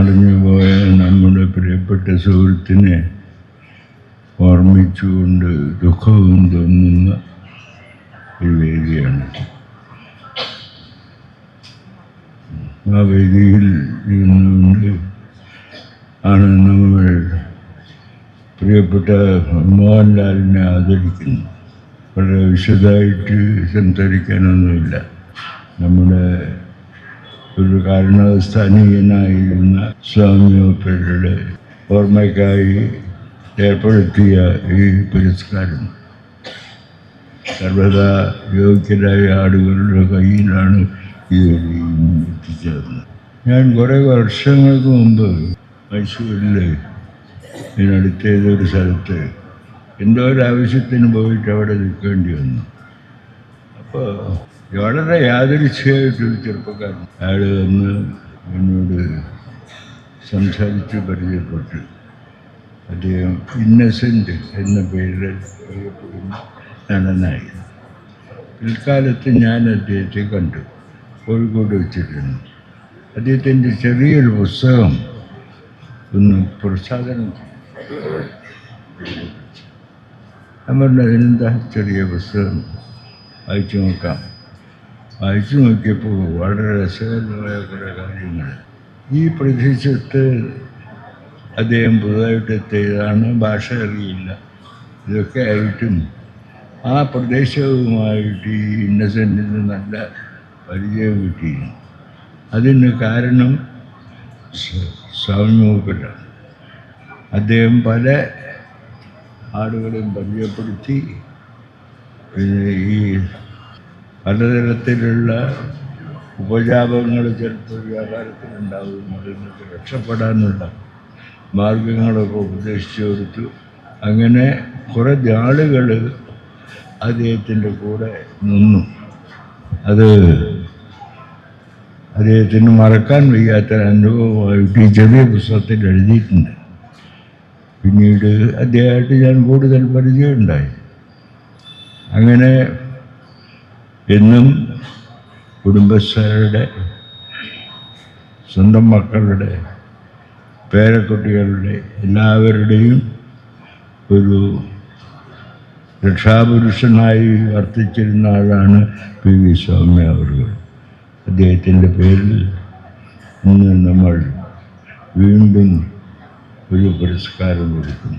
മറിഞ്ഞുപോയ നമ്മുടെ പ്രിയപ്പെട്ട സുഹൃത്തിനെ ഓർമ്മിച്ചുകൊണ്ട് ദുഃഖവും തോന്നുന്ന ഒരു വേദിയാണ്. ആ വേദിയിൽ ഇരുന്നുകൊണ്ട് ആണ് നമ്മൾ പ്രിയപ്പെട്ട മോഹൻലാലിനെ ആദരിക്കുന്നു വളരെ വിശദമായിട്ട് സംസാരിക്കാനൊന്നുമില്ല. നമ്മുടെ ഒരു കാരണസ്ഥാനീയനായിരുന്ന സ്വാമിയോപ്പരുടെ ഓർമ്മയ്ക്കായി ഏർപ്പെടുത്തിയ ഈ പുരസ്കാരം സർവദാ യോഗ്യരായ ആളുകളുടെ കയ്യിലാണ് ഇത് എത്തിച്ചേർന്നത്. ഞാൻ കുറേ വർഷങ്ങൾക്ക് മുമ്പ് മൈസൂരിൽ ഇതിനടുത്തേതൊരു സ്ഥലത്ത് എന്തോ ഒരു ആവശ്യത്തിന് പോയിട്ട് അവിടെ നിൽക്കേണ്ടി വന്നു. അപ്പോൾ വളരെ യാദൃച്ഛയായിട്ടൊരു ചെറുപ്പക്കാരൻ. അയാൾ വന്ന് എന്നോട് സംസാരിച്ച് പരിചയപ്പെട്ടു. അദ്ദേഹം ഇന്നസെന്റ് എന്ന പേരിൽ അറിയപ്പെടുന്ന നടനായി. പിൽക്കാലത്ത് ഞാൻ അദ്ദേഹത്തെ കണ്ടു. കോഴിക്കോട് വെച്ചിട്ടുണ്ട് അദ്ദേഹത്തിന്റെ ചെറിയൊരു പുസ്തകം ഒന്ന് പ്രസാദനം ചെയ്തു. പറഞ്ഞു അതിനെന്താ ചെറിയ പുസ്തകം? വായിച്ചു നോക്കാം. വായിച്ചു നോക്കിയപ്പോൾ വളരെ രസകരമായ കുറേ കാര്യങ്ങൾ. ഈ പ്രദേശത്ത് അദ്ദേഹം പുതുതായിട്ട് എത്തിയതാണ് ഭാഷ അറിയില്ല. ഇതൊക്കെ ആയിട്ടും ആ പ്രദേശവുമായിട്ട് ഈ ഇന്നസെന്റിന് നല്ല പരിചയം കിട്ടിയിരുന്നു. അതിന് കാരണം സ്വാമി സ്വാമിമൂപ്പരാണ് അദ്ദേഹം പല ആളുകളെയും പരിചയപ്പെടുത്തി പിന്നെ ഈ പലതരത്തിലുള്ള ഉപജാപങ്ങൾ ചിലപ്പോൾ വ്യാപാരത്തിലുണ്ടാവും അതിൽ നിന്ന് രക്ഷപ്പെടാനുള്ള മാർഗങ്ങളൊക്കെ ഉപദേശിച്ചു കൊടുത്തു. അങ്ങനെ കുറേ ആളുകൾ അദ്ദേഹത്തിന്റെ കൂടെ നിന്നു. അത് അദ്ദേഹത്തിന് മറക്കാൻ വയ്യാത്ത അനുഭവമായിട്ട് ഈ ചെറിയ പുസ്തകത്തിൽ എഴുതിയിട്ടുണ്ട്. പിന്നീട് അദ്ദേഹമായിട്ട് ഞാൻ കൂടുതൽ പരിചയമുണ്ടായി. അങ്ങനെ എന്നും കുടുംബസ്ഥരുടെ സ്വന്തം മക്കളുടെ പേരക്കുട്ടികളുടെ എല്ലാവരുടെയും ഒരു രക്ഷാപുരുഷനായി വർത്തിച്ചിരുന്ന ആളാണ് പി. വി. സ്വാമി അവർ അദ്ദേഹത്തിന്റെ പേരിൽ ഇന്ന് നമ്മൾ വീണ്ടും ഒരു പുരസ്കാരം കൊടുക്കുന്നു.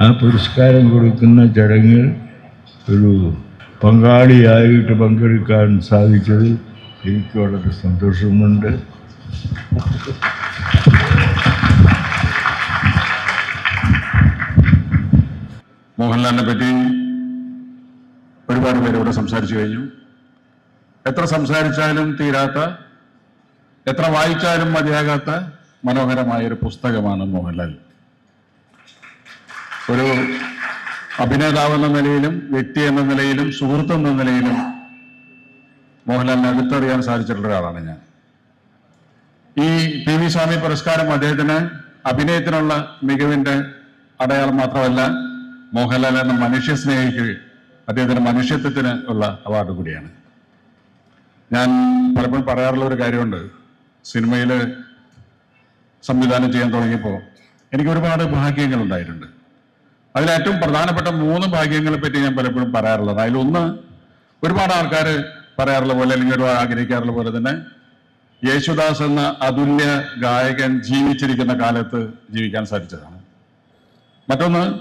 ആ പുരസ്കാരം കൊടുക്കുന്ന ചടങ്ങിൽ ഒരു പങ്കാളിയായിട്ട് പങ്കെടുക്കാൻ സാധിച്ചതിൽ എനിക്ക് വളരെ സന്തോഷമുണ്ട്. മോഹൻലാലിനെ പറ്റി ഒരുപാട് പേര് ഇവിടെ സംസാരിച്ചു കഴിഞ്ഞു. എത്ര സംസാരിച്ചാലും തീരാത്ത എത്ര വായിച്ചാലും മതിയാകാത്ത മനോഹരമായ ഒരു പുസ്തകമാണ് മോഹൻലാൽ. ഒരു അഭിനേതാവ് എന്ന നിലയിലും വ്യക്തി എന്ന നിലയിലും സുഹൃത്ത് എന്ന നിലയിലും മോഹൻലാലിനെ അടുത്തറിയാൻ സാധിച്ചിട്ടുള്ള ഒരാളാണ് ഞാൻ. ഈ പി വി സ്വാമി പുരസ്കാരം അദ്ദേഹത്തിന് അഭിനയത്തിനുള്ള മികവിന്റെ അടയാളം മാത്രമല്ല മോഹൻലാൽ എന്ന മനുഷ്യ സ്നേഹിക്ക് അദ്ദേഹത്തിന്റെ മനുഷ്യത്വത്തിന് ഉള്ള അവാർഡ് കൂടിയാണ്. ഞാൻ പലപ്പോഴും പറയാറുള്ള ഒരു കാര്യമുണ്ട്. സിനിമയിൽ സംവിധാനം ചെയ്യാൻ തുടങ്ങിയപ്പോൾ എനിക്ക് ഒരുപാട് ഭാഗ്യങ്ങൾ ഏറ്റവും പ്രധാനപ്പെട്ട മൂന്ന് ഭാഗ്യങ്ങളെ പറ്റി ഞാൻ പലപ്പോഴും പറയാറുള്ളത്. അതിലൊന്ന് ഒരുപാട് ആൾക്കാർ പറയാറുള്ള പോലെ അല്ലെങ്കിൽ ഒരുപാട് ആഗ്രഹിക്കാറുള്ള പോലെ തന്നെ യേശുദാസ് എന്ന അതുല്യ ഗായകൻ ജീവിച്ചിരിക്കുന്ന കാലത്ത് ജീവിക്കാൻ സാധിച്ചതാണ്. മറ്റൊന്ന്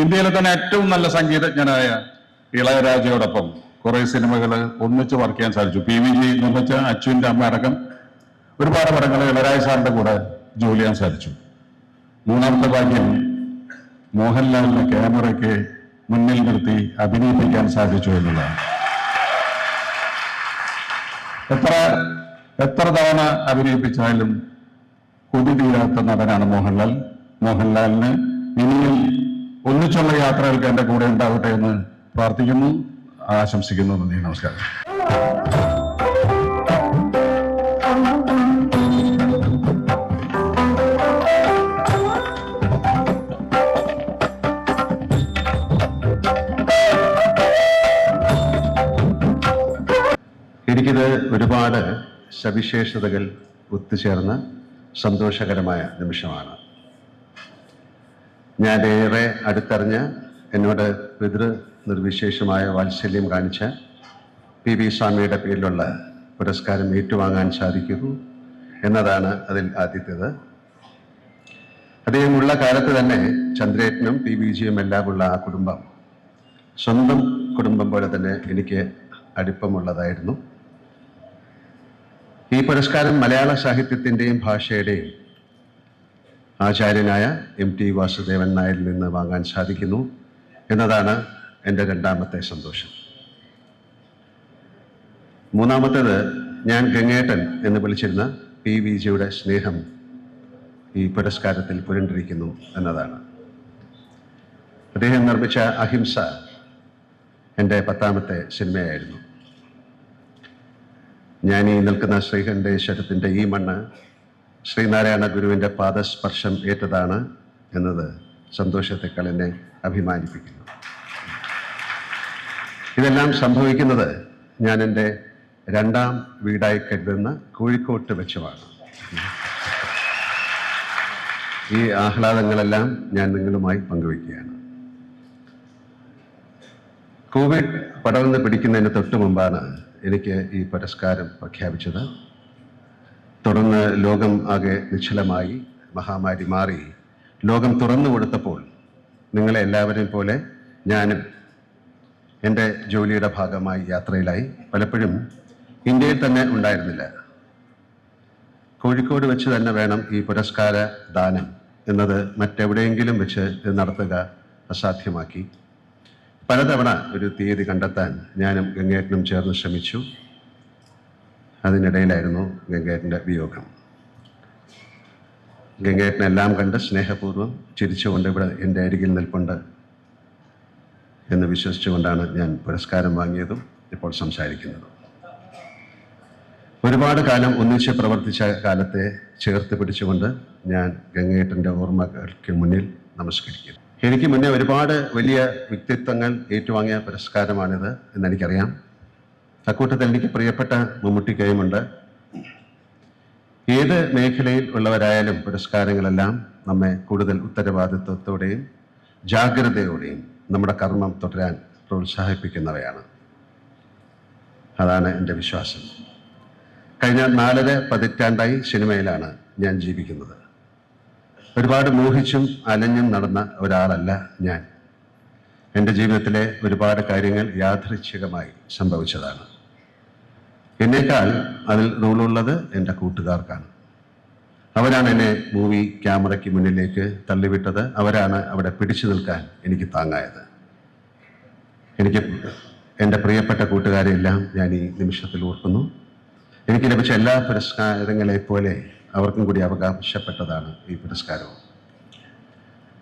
ഇന്ത്യയിലെ തന്നെ ഏറ്റവും നല്ല സംഗീതജ്ഞനായ ഇളയരാജയോടൊപ്പം കുറെ സിനിമകൾ ഒന്നിച്ച് വർക്ക് ചെയ്യാൻ സാധിച്ചു. പി വി ജി നിർമ്മിച്ച അച്ചുവിന്റെ അമ്മ അടക്കം ഒരുപാട് പടങ്ങൾ ഇളയരാജ സാറിന്റെ കൂടെ ജോലി ചെയ്യാൻ സാധിച്ചു. മൂന്നാമത്തെ ഭാഗ്യം മോഹൻലാലിനെ ക്യാമറയ്ക്ക് മുന്നിൽ നിർത്തി അഭിനയിപ്പിക്കാൻ സാധിച്ചു എന്നുള്ളതാണ്. എത്ര എത്ര തവണ അഭിനയിപ്പിച്ചാലും കൊതി തീരാത്ത നടനാണ് മോഹൻലാൽ. മോഹൻലാലിന് ഇനിയും ഒന്നിച്ചുള്ള യാത്രകൾക്ക് എന്റെ കൂടെ ഉണ്ടാവട്ടെ എന്ന് പ്രാർത്ഥിക്കുന്നു. ആശംസിക്കുന്നു. നന്ദി. നമസ്കാരം. സവിശേഷതകൾ ഒത്തുചേർന്ന സന്തോഷകരമായ നിമിഷമാണ്. ഞാൻ ഏറെ അടുത്തറിഞ്ഞ് എന്നോട് പിതൃ നിർവിശേഷമായ വാത്സല്യം കാണിച്ച പി വി സ്വാമിയുടെ പേരിലുള്ള പുരസ്കാരം ഏറ്റുവാങ്ങാൻ സാധിക്കുന്നു എന്നതാണ് അതിൽ ആദ്യത്തേത്. അദ്ദേഹം ഉള്ള കാലത്ത് തന്നെ ചന്ദ്രേട്ടനും പി വി ജിയും എല്ലാം ഉള്ള ആ കുടുംബം സ്വന്തം കുടുംബം പോലെ തന്നെ എനിക്ക് അടുപ്പമുള്ളതായിരുന്നു. ഈ പുരസ്കാരം മലയാള സാഹിത്യത്തിന്റെയും ഭാഷയുടെയും ആചാര്യനായ എം ടി വാസുദേവൻ നായരിൽ നിന്ന് വാങ്ങാൻ സാധിക്കുന്നു എന്നതാണ് എന്റെ രണ്ടാമത്തെ സന്തോഷം. മൂന്നാമത്തേത് ഞാൻ ഗംഗേട്ടൻ എന്ന് വിളിച്ചിരുന്ന പി വി ജിയുടെ സ്നേഹം ഈ പുരസ്കാരത്തിൽ പുരണ്ടിരിക്കുന്നു എന്നതാണ്. അദ്ദേഹം നിർമ്മിച്ച അഹിംസ എന്റെ പത്താമത്തെ സിനിമയായിരുന്നു. ഞാൻ ഈ നിൽക്കുന്ന ശ്രീഹന്റെ ശരത്തിന്റെ ഈ മണ്ണ് ശ്രീനാരായണ ഗുരുവിന്റെ പാദസ്പർശം ഏറ്റതാണ് എന്നത് സന്തോഷത്തെക്കാൾ എന്നെ അഭിമാനിപ്പിക്കുന്നു. ഇതെല്ലാം സംഭവിക്കുന്നത് ഞാൻ എന്റെ രണ്ടാം വീടായി കരുതുന്ന കോഴിക്കോട്ട് വെച്ചുമാണ്. ഈ ആഹ്ലാദങ്ങളെല്ലാം ഞാൻ നിങ്ങളുമായി പങ്കുവയ്ക്കുകയാണ്. കോവിഡ് പടർന്ന് പിടിക്കുന്നതിന് തൊട്ട് മുമ്പാണ് എനിക്ക് ഈ പുരസ്കാരം പ്രഖ്യാപിച്ചത്. തുടർന്ന് ലോകം ആകെ നിശ്ചലമായി മഹാമാരി മാറി. ലോകം തുറന്നു കൊടുത്തപ്പോൾ നിങ്ങളെ എല്ലാവരെയും പോലെ ഞാനും എന്റെ ജോലിയുടെ ഭാഗമായി യാത്രയിലായി. പലപ്പോഴും ഇന്ത്യയിൽ തന്നെ ഉണ്ടായിരുന്നില്ല. കോഴിക്കോട് വെച്ച് തന്നെ വേണം ഈ പുരസ്കാര ദാനം എന്നത് മറ്റെവിടെയെങ്കിലും വെച്ച് നടത്തുക അസാധ്യമാക്കി. പലതവണ ഒരു തീയതി കണ്ടെത്താൻ ഞാനും ഗംഗേട്ടനും ചേർന്ന് ശ്രമിച്ചു. അതിനിടയിലായിരുന്നു ഗംഗേട്ടന്റെ വിയോഗം. ഗംഗേട്ടനെല്ലാം കണ്ട് സ്നേഹപൂർവം ചിരിച്ചുകൊണ്ട് ഇവിടെ എന്റെ അരികിൽ നിൽപ്പുണ്ട് എന്ന് വിശ്വസിച്ചുകൊണ്ടാണ് ഞാൻ പുരസ്കാരം വാങ്ങിയതും ഇപ്പോൾ സംസാരിക്കുന്നതും. ഒരുപാട് കാലം ഒന്നിച്ച് പ്രവർത്തിച്ച കാലത്തെ ചേർത്ത് പിടിച്ചുകൊണ്ട് ഞാൻ ഗംഗേട്ടന്റെ ഓർമ്മകൾക്ക് മുന്നിൽ നമസ്കരിക്കുന്നു. എനിക്ക് മുന്നേ ഒരുപാട് വലിയ വ്യക്തിത്വങ്ങൾ ഏറ്റുവാങ്ങിയ പുരസ്കാരമാണിത് എന്നെനിക്കറിയാം. അക്കൂട്ടത്തിൽ എനിക്ക് പ്രിയപ്പെട്ട മമ്മൂട്ടിക്കയുമുണ്ട്. ഏത് മേഖലയിൽ ഉള്ളവരായാലും പുരസ്കാരങ്ങളെല്ലാം നമ്മെ കൂടുതൽ ഉത്തരവാദിത്വത്തോടെയും ജാഗ്രതയോടെയും നമ്മുടെ കർമ്മം തുടരാൻ പ്രോത്സാഹിപ്പിക്കുന്നവയാണ്. അതാണ് എന്റെ വിശ്വാസം. കഴിഞ്ഞ നാലര പതിറ്റാണ്ടായി സിനിമയിലാണ് ഞാൻ ജീവിക്കുന്നത്. ഒരുപാട് മോഹിച്ചും അലഞ്ഞും നടന്ന ഒരാളല്ല ഞാൻ. എന്റെ ജീവിതത്തിലെ ഒരുപാട് കാര്യങ്ങൾ യാദൃച്ഛികമായി സംഭവിച്ചതാണ്. എന്നേക്കാൾ അതിൽ റോളുള്ളത് എന്റെ കൂട്ടുകാർക്കാണ്. അവരാണ് എന്നെ മൂവി ക്യാമറയ്ക്ക് മുന്നിലേക്ക് തള്ളിവിട്ടത്. അവരാണ് അവിടെ പിടിച്ചു നിൽക്കാൻ എനിക്ക് താങ്ങായത്. എനിക്ക് എന്റെ പ്രിയപ്പെട്ട കൂട്ടുകാരെയെല്ലാം ഞാൻ ഈ നിമിഷത്തിൽ ഓർക്കുന്നു. എനിക്ക് ലഭിച്ച എല്ലാ പുരസ്കാരങ്ങളെ പോലെ അവർക്കും കൂടി അവകാശപ്പെട്ടതാണ് ഈ പുരസ്കാരവും.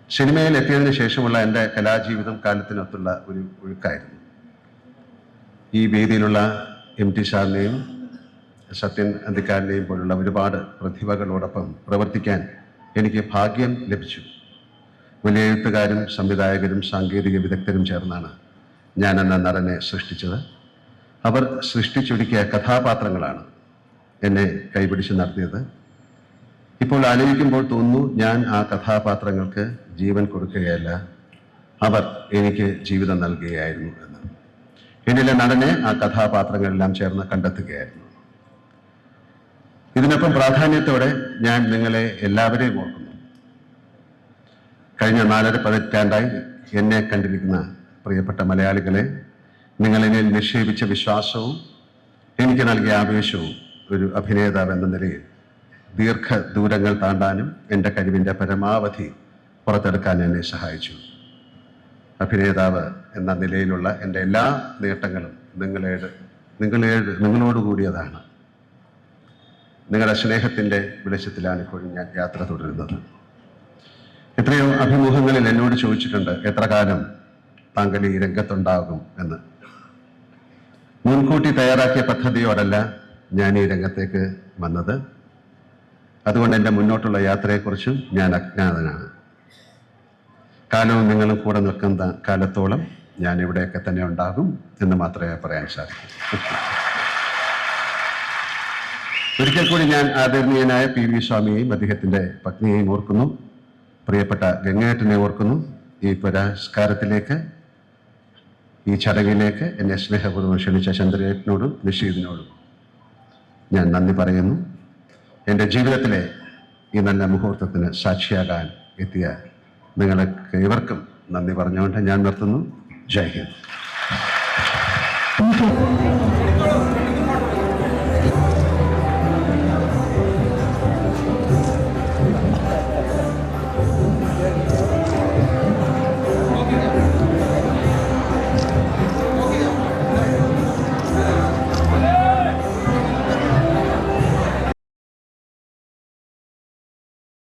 സിനിമയിൽ എത്തിയതിനു ശേഷമുള്ള എന്റെ കലാജീവിതം കാലത്തിനൊത്തുള്ള ഒരു ഒഴുക്കായിരുന്നു. ഈ വേദിയിലുള്ള എം ടി സാറിനെയും സത്യൻ അന്തിക്കാരനെയും പോലുള്ള ഒരുപാട് പ്രതിഭകളോടൊപ്പം പ്രവർത്തിക്കാൻ എനിക്ക് ഭാഗ്യം ലഭിച്ചു. വലിയ എഴുത്തുകാരും സംവിധായകരും സാങ്കേതിക വിദഗ്ധരും ചേർന്നാണ് ഞാൻ എന്ന നടനെ സൃഷ്ടിച്ചത്. അവർ സൃഷ്ടിച്ചൊരുക്കിയ കഥാപാത്രങ്ങളാണ് എന്നെ കൈപിടിച്ച് നടത്തിയത്. ഇപ്പോൾ ആലോചിക്കുമ്പോൾ തോന്നുന്നു ഞാൻ ആ കഥാപാത്രങ്ങൾക്ക് ജീവൻ കൊടുക്കുകയല്ല. അവർ എനിക്ക് ജീവിതം നൽകുകയായിരുന്നു എന്ന്. എന്നിലെ നടനെ ആ കഥാപാത്രങ്ങളെല്ലാം ചേർന്ന് കണ്ടെത്തുകയായിരുന്നു. ഇതിനൊപ്പം പ്രാധാന്യത്തോടെ ഞാൻ നിങ്ങളെ എല്ലാവരെയും ഓർക്കുന്നു. കഴിഞ്ഞ നാലര പതിറ്റാണ്ടായി എന്നെ കണ്ടിരിക്കുന്ന പ്രിയപ്പെട്ട മലയാളികളെ നിങ്ങളെന്നിൽ നിക്ഷേപിച്ച വിശ്വാസവും എനിക്ക് നൽകിയ ആവേശവും ഒരു അഭിനേതാവ് എന്ന നിലയിൽ ദീർഘ ദൂരങ്ങൾ താണ്ടാനും എന്റെ കഴിവിന്റെ പരമാവധി പുറത്തെടുക്കാൻ എന്നെ സഹായിച്ചു. അഭിനേതാവ് എന്ന നിലയിലുള്ള എന്റെ എല്ലാ നേട്ടങ്ങളും നിങ്ങളേട് നിങ്ങളേട് നിങ്ങളോട് കൂടിയതാണ്. നിങ്ങളുടെ സ്നേഹത്തിന്റെ വെളിച്ചത്തിലാണ് ഇപ്പോഴും ഞാൻ യാത്ര തുടരുന്നത്. എത്രയോ അഭിമുഖങ്ങളിൽ എന്നോട് ചോദിച്ചിട്ടുണ്ട് എത്ര കാലം താങ്കൾ ഈ രംഗത്തുണ്ടാകും എന്ന്. മുൻകൂട്ടി തയ്യാറാക്കിയ പദ്ധതിയോടല്ല ഞാൻ ഈ രംഗത്തേക്ക് വന്നത്. അതുകൊണ്ട് എന്റെ മുന്നോട്ടുള്ള യാത്രയെക്കുറിച്ചും ഞാൻ അജ്ഞാതനാണ്. കാലവും നിങ്ങളും കൂടെ നിൽക്കുന്ന കാലത്തോളം ഞാൻ ഇവിടെയൊക്കെ തന്നെ ഉണ്ടാകും എന്ന് മാത്രമേ പറയാൻ സാധിക്കൂ. ഒരിക്കൽ കൂടി ഞാൻ ആദരണീയനായ പി വി സ്വാമിയെയും അദ്ദേഹത്തിന്റെ പത്നിയെയും ഓർക്കുന്നു. പ്രിയപ്പെട്ട ഗംഗേട്ടനെ ഓർക്കുന്നു. ഈ പുരസ്കാരത്തിലേക്ക് ഈ ചടങ്ങിലേക്ക് എന്നെ സ്നേഹപൂർവം ക്ഷണിച്ച ചന്ദ്രേട്ടനോടും നിഷീദിനോടും ഞാൻ നന്ദി പറയുന്നു. എന്റെ ജീവിതത്തിലെ ഈ നല്ല മുഹൂർത്തത്തിന് സാക്ഷിയാകാൻ എത്തിയ നിങ്ങൾക്ക് ഇവർക്കും നന്ദി പറഞ്ഞുകൊണ്ട് ഞാൻ നിർത്തുന്നു ജയ് ഹിന്ദ്.